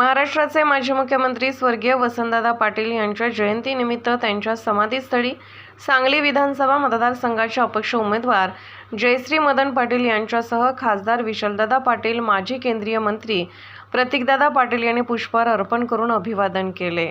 महाराष्ट्राचे माजी मुख्यमंत्री स्वर्गीय वसंतदादा पाटील यांच्या जयंतीनिमित्त त्यांच्या समाधीस्थळी सांगली विधानसभा मतदारसंघाचे अपक्ष उमेदवार जयश्री मदन पाटील यांच्यासह खासदार विशालदादा पाटील माजी केंद्रीय मंत्री प्रतीकदादा पाटील यांनी पुष्पहार अर्पण करून अभिवादन केले.